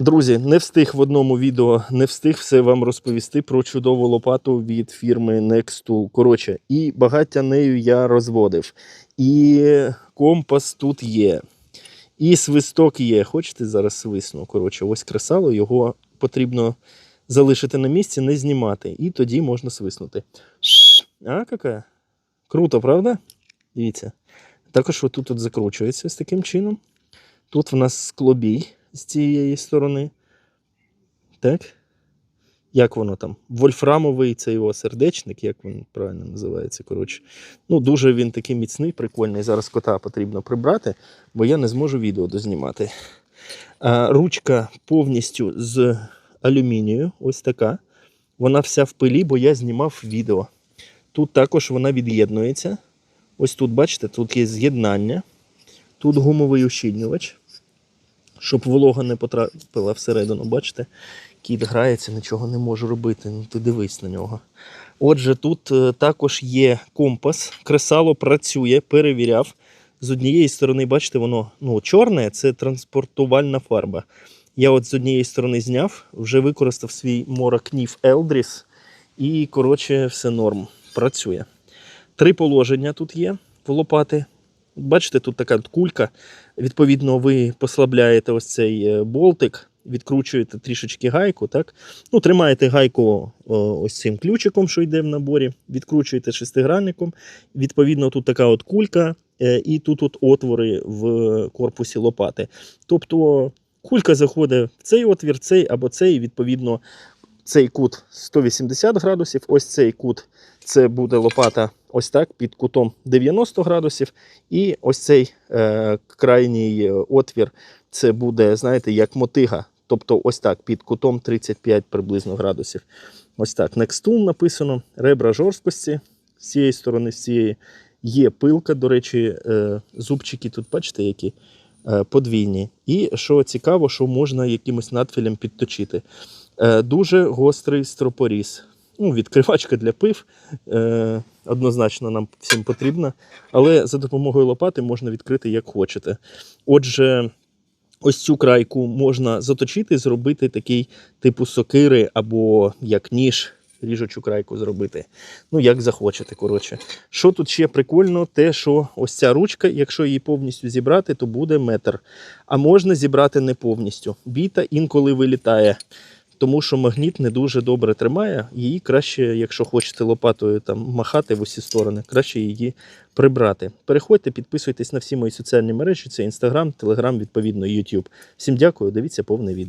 Друзі, не встиг в одному відео, не встиг все вам розповісти про чудову лопату від фірми Nextool. Коротше, і багаття нею я розводив. І компас тут є. І свисток є. Хочете зараз свисну? Коротше, ось кресало, його потрібно залишити на місці, не знімати. І тоді можна свиснути. А, яка? Круто, правда? Дивіться. Також отут от закручується з таким чином. Тут в нас склобій з цієї сторони. Так? Як воно там? Вольфрамовий це його сердечник, як він правильно називається. Коротше. Ну, дуже він такий міцний, прикольний. Зараз кота потрібно прибрати, бо я не зможу відео дознімати. А, ручка повністю з алюмінію, ось така. Вона вся в пилі, бо я знімав відео. Тут також вона від'єднується. Ось тут, бачите, тут є з'єднання. Тут гумовий ущільнювач, щоб волога не потрапила всередину. Бачите, кіт грається, нічого не може робити. Ну ти дивись на нього. Отже, тут е, також є компас. Кресало працює, перевіряв. З однієї сторони, бачите, воно ну, чорне це транспортувальна фарба. Я от з однієї сторони зняв, вже використав свій Моракнів Елдріс. І, коротше, все норм. Працює. Три положення тут є в лопати. Бачите, тут така кулька. Відповідно, ви послабляєте ось цей е, болтик, відкручуєте трішечки гайку. так? Ну, Тримаєте гайку ось цим ключиком, що йде в наборі, відкручуєте шестигранником. Відповідно, тут така от кулька, е, і тут от отвори в корпусі лопати. Тобто кулька заходить в цей отвір, цей або цей, відповідно, цей кут 180 градусів, ось цей кут це буде лопата ось так під кутом 90 градусів. І ось цей е, крайній е, отвір це буде, знаєте, як мотига. Тобто ось так під кутом 35 приблизно градусів. Ось так. Nextool написано, ребра жорсткості з цієї сторони, з цієї є пилка. До речі, е, зубчики тут, бачите, які е, подвійні. І що цікаво, що можна якимось надфілем підточити. Дуже гострий стропоріз. Ну, відкривачка для пив е, однозначно нам всім потрібна, але за допомогою лопати можна відкрити як хочете. Отже, ось цю крайку можна заточити, зробити такий типу сокири або як ніж. Ріжучу крайку зробити. Ну, як захочете, коротше. Що тут ще прикольно, те, що ось ця ручка, якщо її повністю зібрати, то буде метр. А можна зібрати не повністю. Біта інколи вилітає тому що магніт не дуже добре тримає. Її краще, якщо хочете лопатою там махати в усі сторони, краще її прибрати. Переходьте, підписуйтесь на всі мої соціальні мережі: це Інстаграм, Телеграм, відповідно, YouTube. Всім дякую, дивіться повне відео.